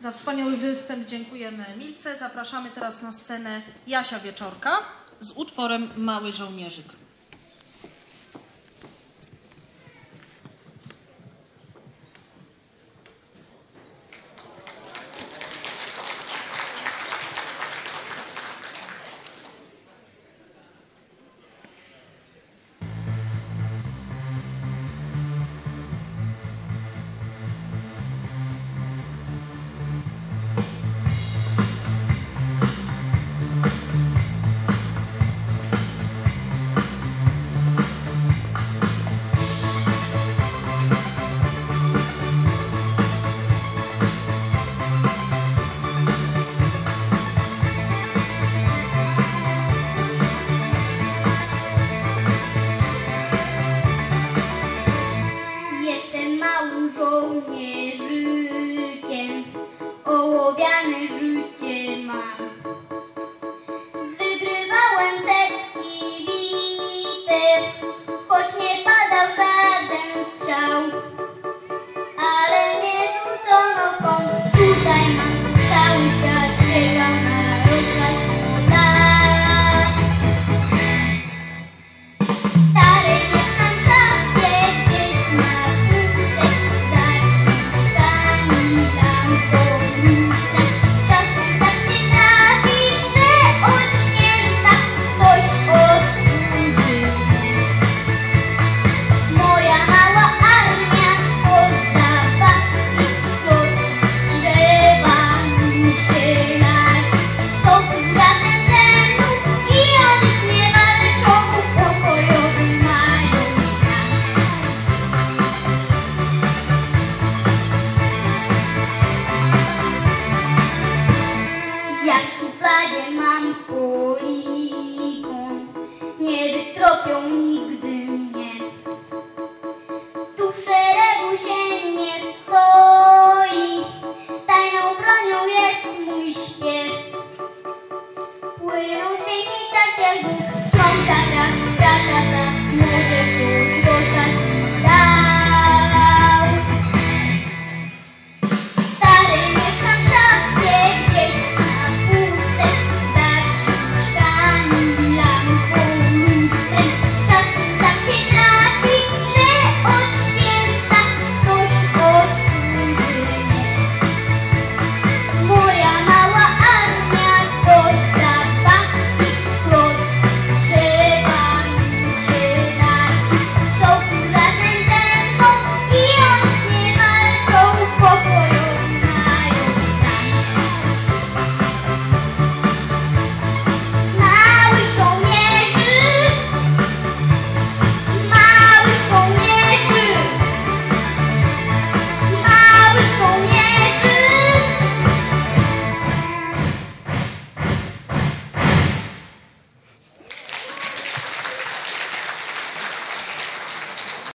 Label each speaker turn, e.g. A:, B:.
A: za wspaniały występ dziękujemy Milce. Zapraszamy teraz na scenę Jasia Wieczorka z utworem Mały Żołnierzyk.
B: 双手捏 Ja w szufladzie mam poligon, nie wytropią mi go.